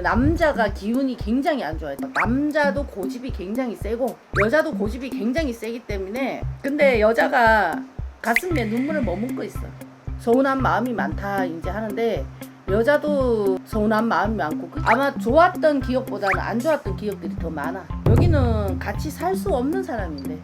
남자가 기운이 굉장히 안 좋아요. 남자도 고집이 굉장히 세고 여자도 고집이 굉장히 세기 때문에 근데 여자가 가슴에 눈물을 머금고 있어. 서운한 마음이 많다 이제 하는데 여자도 서운한 마음이 많고 그- 아마 좋았던 기억보다는 안 좋았던 기억들이 더 많아. 여기는 같이 살 수 없는 사람인데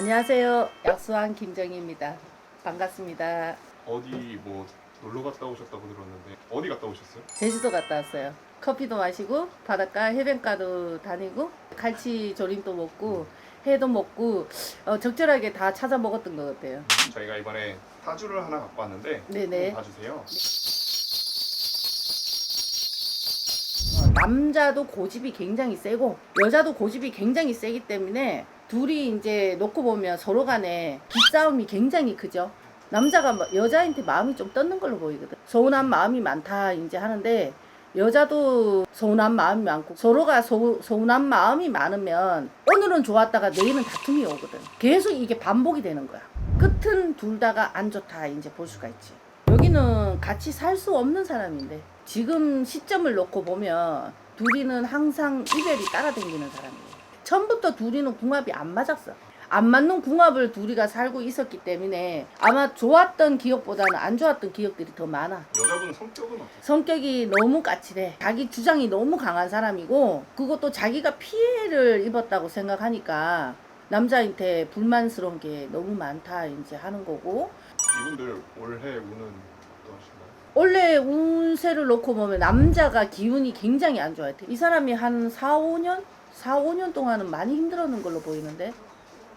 안녕하세요. 약수한 김정희입니다. 반갑습니다. 어디 뭐 놀러 갔다 오셨다고 들었는데 어디 갔다 오셨어요? 제주도 갔다 왔어요. 커피도 마시고 바닷가 해변가도 다니고 갈치 조림도 먹고 회도 먹고 어, 적절하게 다 찾아 먹었던 것 같아요. 저희가 이번에 사주를 하나 갖고 왔는데 네네. 좀 봐주세요. 어, 남자도 고집이 굉장히 세고 여자도 고집이 굉장히 세기 때문에 둘이 이제 놓고 보면 서로 간에 기싸움이 굉장히 크죠. 남자가 뭐 여자한테 마음이 좀 떴는 걸로 보이거든. 서운한 마음이 많다 이제 하는데 여자도 서운한 마음이 많고 서로가 서, 서운한 마음이 많으면 오늘은 좋았다가 내일은 다툼이 오거든. 계속 이게 반복이 되는 거야. 끝은 둘 다가 안 좋다 이제 볼 수가 있지. 여기는 같이 살 수 없는 사람인데 지금 시점을 놓고 보면 둘이는 항상 이별이 따라다니는 사람이에요. 처음부터 둘이는 궁합이 안 맞았어. 안 맞는 궁합을 둘이가 살고 있었기 때문에 아마 좋았던 기억보다는 안 좋았던 기억들이 더 많아. 여자분 성격은 어떠세요? 성격이 너무 까칠해. 자기 주장이 너무 강한 사람이고 그것도 자기가 피해를 입었다고 생각하니까 남자한테 불만스러운 게 너무 많다 이제 하는 거고 이분들 올해 운은 어떠신가요? 원래 운세를 놓고 보면 남자가 기운이 굉장히 안 좋아요. 이 사람이 한 4, 5년? 4, 5년 동안은 많이 힘들었는 걸로 보이는데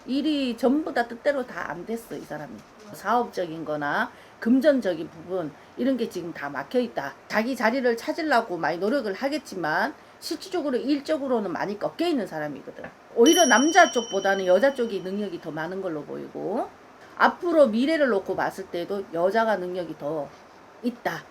일이 전부 다 뜻대로 다 안 됐어, 이 사람이. 사업적인 거나 금전적인 부분 이런 게 지금 다 막혀 있다. 자기 자리를 찾으려고 많이 노력을 하겠지만 실질적으로 일적으로는 많이 꺾여 있는 사람이거든. 오히려 남자 쪽보다는 여자 쪽이 능력이 더 많은 걸로 보이고 앞으로 미래를 놓고 봤을 때도 여자가 능력이 더 있다.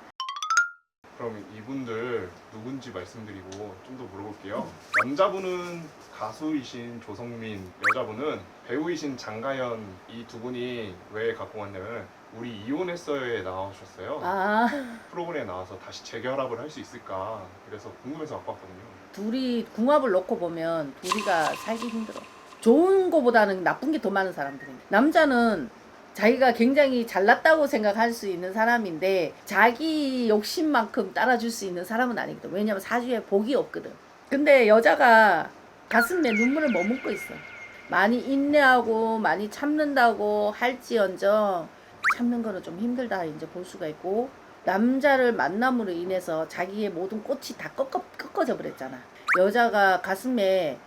그럼 이분들 누군지 말씀드리고 좀 더 물어볼게요. 남자분은 가수이신 조성민, 여자분은 배우이신 장가연 이 두 분이 왜 갖고 왔냐면 우리 이혼했어요에 나오셨어요. 아, 프로그램에 나와서 다시 재결합을 할 수 있을까 그래서 궁금해서 갖고 왔거든요. 둘이 궁합을 놓고 보면 둘이가 살기 힘들어. 좋은 거보다는 나쁜 게 더 많은 사람들이. 남자는 자기가 굉장히 잘났다고 생각할 수 있는 사람인데 자기 욕심만큼 따라줄 수 있는 사람은 아니거든. 왜냐면 사주에 복이 없거든. 근데 여자가 가슴에 눈물을 머금고 있어. 많이 인내하고 많이 참는다고 할지언정 참는 거는 좀 힘들다 이제 볼 수가 있고 남자를 만남으로 인해서 자기의 모든 꽃이 다 꺾어, 꺾어져 버렸잖아. 여자가 가슴에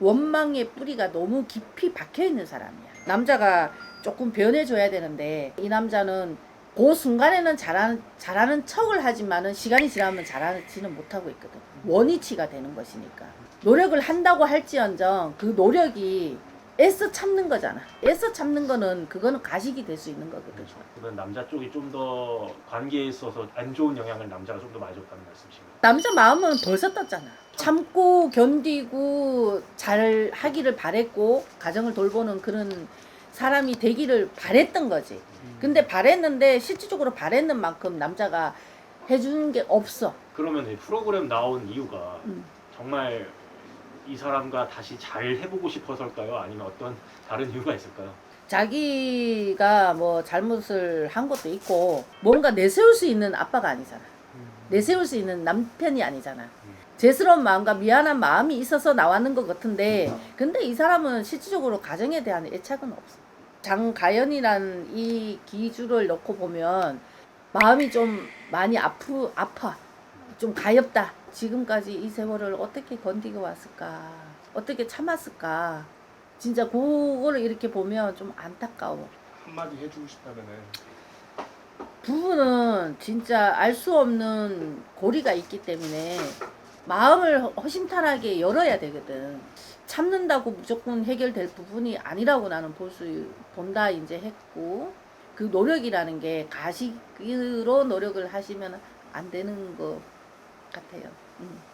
원망의 뿌리가 너무 깊이 박혀 있는 사람이야. 남자가 조금 변해줘야 되는데 이 남자는 그 순간에는 잘하는, 잘하는 척을 하지만은 시간이 지나면 잘하지는 못하고 있거든. 원위치가 되는 것이니까. 노력을 한다고 할지언정 그 노력이 애써 참는 거잖아. 애써 참는 거는 그거는 가식이 될 수 있는 거거든. 그러면 남자 쪽이 좀 더 관계에 있어서 안 좋은 영향을 남자가 좀 더 많이 줬다는 말씀이신가요? 남자 마음은 벌써 떴잖아. 참고 견디고 잘 하기를 바랬고 가정을 돌보는 그런 사람이 되기를 바랬던 거지. 근데 바랬는데 실질적으로 바랬는 만큼 남자가 해주는 게 없어. 그러면 이 프로그램 나온 이유가 음. 정말 이 사람과 다시 잘 해보고 싶어서일까요? 아니면 어떤 다른 이유가 있을까요? 자기가 뭐 잘못을 한 것도 있고 뭔가 내세울 수 있는 아빠가 아니잖아. 내세울 수 있는 남편이 아니잖아. 죄스러운 마음과 미안한 마음이 있어서 나왔는 것 같은데 근데 이 사람은 실질적으로 가정에 대한 애착은 없어. 장가연이란 이 기주를 놓고 보면 마음이 좀 많이 아프 아파. 좀 가엽다. 지금까지 이 세월을 어떻게 건디고 왔을까? 어떻게 참았을까? 진짜 그거를 이렇게 보면 좀 안타까워. 한마디 해주고 싶다면은 부부는 진짜 알 수 없는 고리가 있기 때문에 마음을 허- 허심탄회하게 열어야 되거든. 참는다고 무조건 해결될 부분이 아니라고 나는 볼 수 본다 이제 했고 그 노력이라는 게 가식으로 노력을 하시면 안 되는 것 같아요. 음.